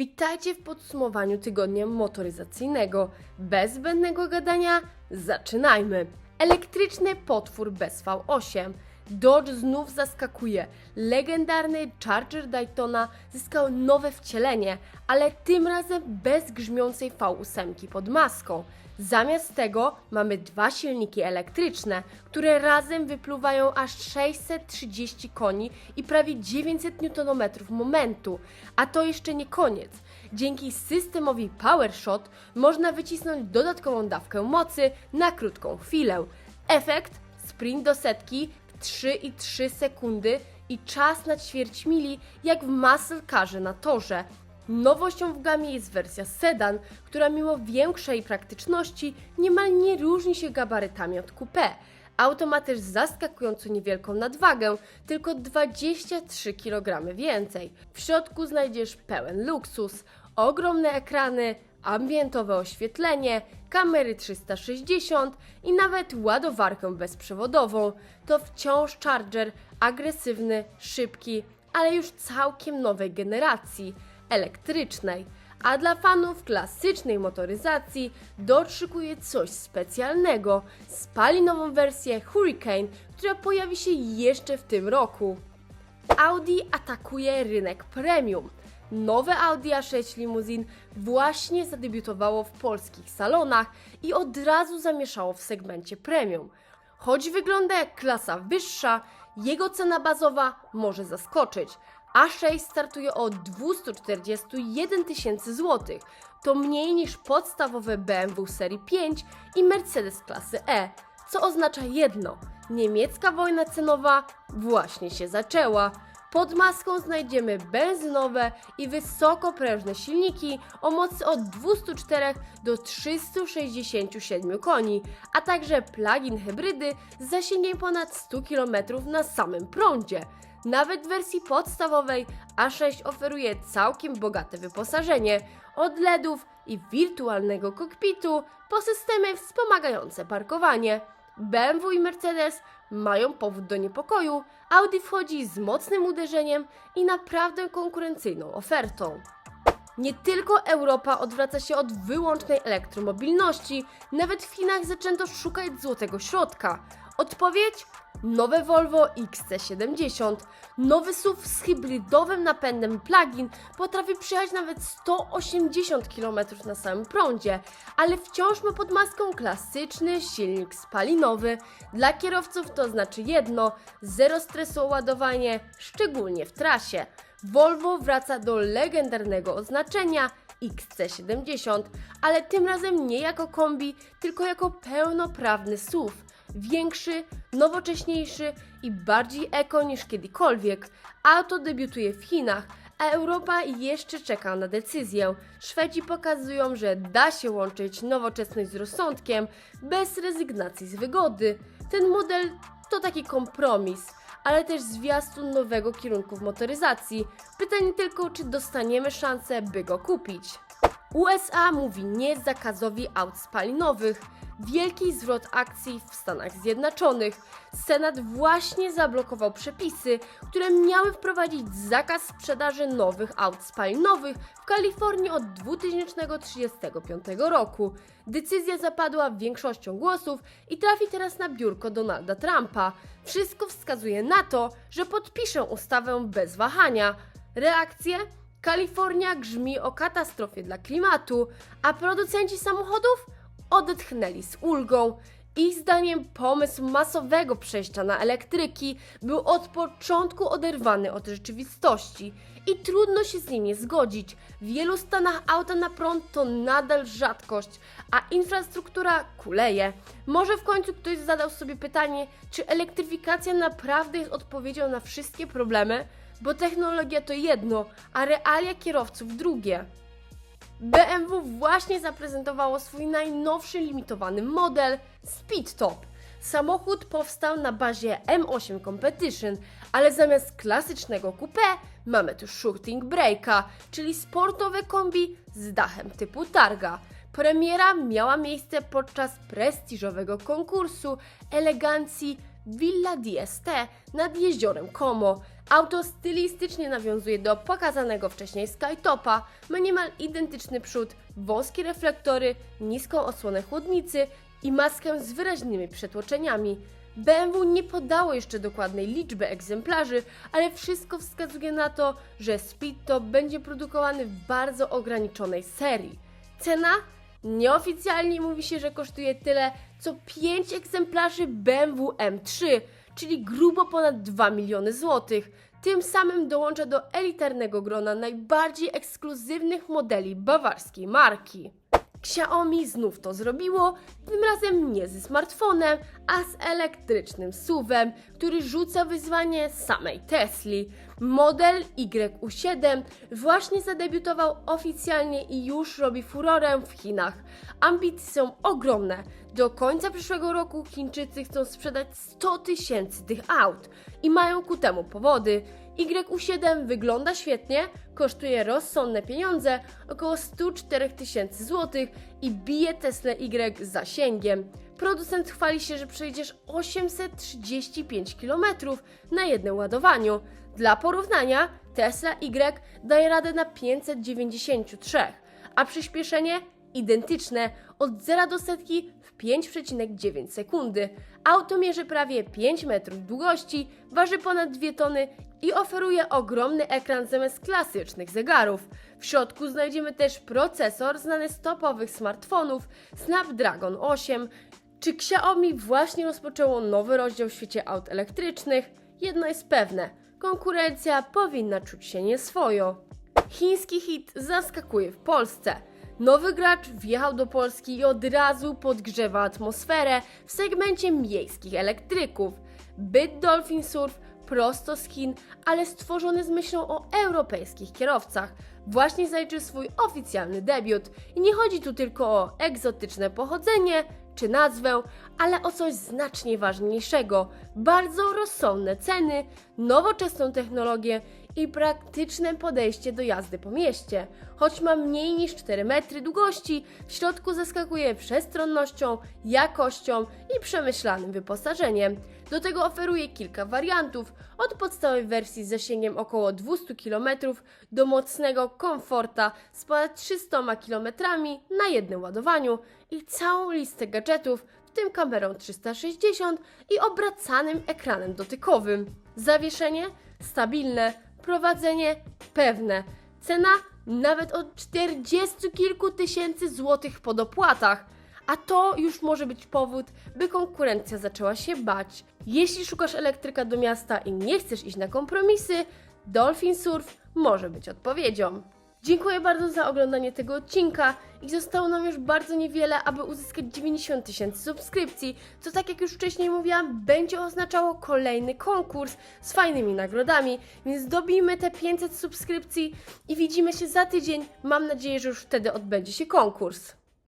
Witajcie w podsumowaniu tygodnia motoryzacyjnego. Bez zbędnego gadania, zaczynajmy. Elektryczny potwór bez V8. Dodge znów zaskakuje. Legendarny Charger Daytona zyskał nowe wcielenie, ale tym razem bez grzmiącej V8 pod maską. Zamiast tego mamy dwa silniki elektryczne, które razem wypluwają aż 630 koni i prawie 900 Nm momentu. A to jeszcze nie koniec. Dzięki systemowi PowerShot można wycisnąć dodatkową dawkę mocy na krótką chwilę. Efekt sprint do setki 3,3 sekundy i czas na ćwierć mili jak w muscle carze na torze. Nowością w gamie jest wersja sedan, która mimo większej praktyczności niemal nie różni się gabarytami od coupé. Auto ma też zaskakująco niewielką nadwagę, tylko 23 kg więcej. W środku znajdziesz pełen luksus, ogromne ekrany, ambientowe oświetlenie, kamery 360 i nawet ładowarkę bezprzewodową. To wciąż Charger, agresywny, szybki, ale już całkiem nowej generacji elektrycznej. A dla fanów klasycznej motoryzacji doszykuje coś specjalnego spalinową wersję Hurricane, która pojawi się jeszcze w tym roku. Audi atakuje rynek premium. Nowe Audi A6 Limousine właśnie zadebiutowało w polskich salonach i od razu zamieszało w segmencie premium. Choć wygląda jak klasa wyższa, jego cena bazowa może zaskoczyć. A6 startuje od 241 tysięcy złotych. To mniej niż podstawowe BMW serii 5 i Mercedes klasy E, co oznacza jedno: niemiecka wojna cenowa właśnie się zaczęła. Pod maską znajdziemy benzynowe i wysokoprężne silniki o mocy od 204 do 367 koni, a także plug-in hybrydy z zasięgiem ponad 100 km na samym prądzie. Nawet w wersji podstawowej A6 oferuje całkiem bogate wyposażenie, od LEDów i wirtualnego kokpitu po systemy wspomagające parkowanie. BMW i Mercedes mają powód do niepokoju, Audi wchodzi z mocnym uderzeniem i naprawdę konkurencyjną ofertą. Nie tylko Europa odwraca się od wyłącznej elektromobilności, nawet w Chinach zaczęto szukać złotego środka. Odpowiedź? Nowe Volvo XC70. Nowy SUV z hybrydowym napędem plug-in potrafi przejechać nawet 180 km na samym prądzie, ale wciąż ma pod maską klasyczny silnik spalinowy. Dla kierowców to znaczy jedno: zero stresu o ładowanie, szczególnie w trasie. Volvo wraca do legendarnego oznaczenia XC70, ale tym razem nie jako kombi, tylko jako pełnoprawny SUV. Większy, nowocześniejszy i bardziej eko niż kiedykolwiek. Auto debiutuje w Chinach, a Europa jeszcze czeka na decyzję. Szwedzi pokazują, że da się łączyć nowoczesność z rozsądkiem bez rezygnacji z wygody. Ten model to taki kompromis, ale też zwiastun nowego kierunku w motoryzacji. Pytanie tylko, czy dostaniemy szansę, by go kupić. USA mówi nie zakazowi aut spalinowych. Wielki zwrot akcji w Stanach Zjednoczonych. Senat właśnie zablokował przepisy, które miały wprowadzić zakaz sprzedaży nowych aut spalinowych w Kalifornii od 2035 roku. Decyzja zapadła większością głosów i trafi teraz na biurko Donalda Trumpa. Wszystko wskazuje na to, że podpiszę ustawę bez wahania. Reakcje? Kalifornia grzmi o katastrofie dla klimatu, a producenci samochodów odetchnęli z ulgą. Ich zdaniem pomysł masowego przejścia na elektryki był od początku oderwany od rzeczywistości i trudno się z nim nie zgodzić. W wielu stanach auta na prąd to nadal rzadkość, a infrastruktura kuleje. Może w końcu ktoś zadał sobie pytanie, czy elektryfikacja naprawdę jest odpowiedzią na wszystkie problemy? Bo technologia to jedno, a realia kierowców drugie. BMW właśnie zaprezentowało swój najnowszy limitowany model Speed Top. Samochód powstał na bazie M8 Competition, ale zamiast klasycznego coupé mamy tu shooting breaka, czyli sportowe kombi z dachem typu targa. Premiera miała miejsce podczas prestiżowego konkursu elegancji Villa DST nad jeziorem Como, Auto stylistycznie nawiązuje do pokazanego wcześniej Skytopa, ma niemal identyczny przód, wąskie reflektory, niską osłonę chłodnicy i maskę z wyraźnymi przetłoczeniami. BMW nie podało jeszcze dokładnej liczby egzemplarzy, ale wszystko wskazuje na to, że Speedtop będzie produkowany w bardzo ograniczonej serii. Cena? Nieoficjalnie mówi się, że kosztuje tyle, co 5 egzemplarzy BMW M3, czyli grubo ponad 2 miliony złotych. Tym samym dołącza do elitarnego grona najbardziej ekskluzywnych modeli bawarskiej marki. Xiaomi znów to zrobiło, tym razem nie ze smartfonem, a z elektrycznym SUV-em, który rzuca wyzwanie samej Tesli. Model YU7 właśnie zadebiutował oficjalnie i już robi furorę w Chinach. Ambicje są ogromne. Do końca przyszłego roku Chińczycy chcą sprzedać 100 tysięcy tych aut i mają ku temu powody. YU7 wygląda świetnie, kosztuje rozsądne pieniądze, około 104 tysięcy złotych i bije Tesla Y zasięgiem. Producent chwali się, że przejdziesz 835 km na jednym ładowaniu. Dla porównania, Tesla Y daje radę na 593, a przyspieszenie identyczne od 0 do setki w 5,9 sekundy. Auto mierzy prawie 5 metrów długości, waży ponad 2 tony i oferuje ogromny ekran zamiast klasycznych zegarów. W środku znajdziemy też procesor znany z topowych smartfonów Snapdragon 8. Czy Xiaomi właśnie rozpoczęło nowy rozdział w świecie aut elektrycznych? Jedno jest pewne, konkurencja powinna czuć się nieswojo. Chiński hit zaskakuje w Polsce. Nowy gracz wjechał do Polski i od razu podgrzewa atmosferę w segmencie miejskich elektryków. Byt Dolphin Surf prosto z Chin, ale stworzony z myślą o europejskich kierowcach. Właśnie zaliczył swój oficjalny debiut. I nie chodzi tu tylko o egzotyczne pochodzenie czy nazwę, ale o coś znacznie ważniejszego. Bardzo rozsądne ceny, nowoczesną technologię i praktyczne podejście do jazdy po mieście. Choć ma mniej niż 4 metry długości, w środku zaskakuje przestronnością, jakością i przemyślanym wyposażeniem. Do tego oferuje kilka wariantów, od podstawowej wersji z zasięgiem około 200 km do mocnego komforta z ponad 300 km na jednym ładowaniu i całą listę gadżetów, w tym kamerą 360 i obracanym ekranem dotykowym. Zawieszenie stabilne, prowadzenie pewne. Cena nawet od 40 kilku tysięcy złotych po dopłatach. A to już może być powód, by konkurencja zaczęła się bać. Jeśli szukasz elektryka do miasta i nie chcesz iść na kompromisy, Dolphin Surf może być odpowiedzią. Dziękuję bardzo za oglądanie tego odcinka i zostało nam już bardzo niewiele, aby uzyskać 90 tysięcy subskrypcji, co tak jak już wcześniej mówiłam, będzie oznaczało kolejny konkurs z fajnymi nagrodami, więc dobijmy te 500 subskrypcji i widzimy się za tydzień. Mam nadzieję, że już wtedy odbędzie się konkurs.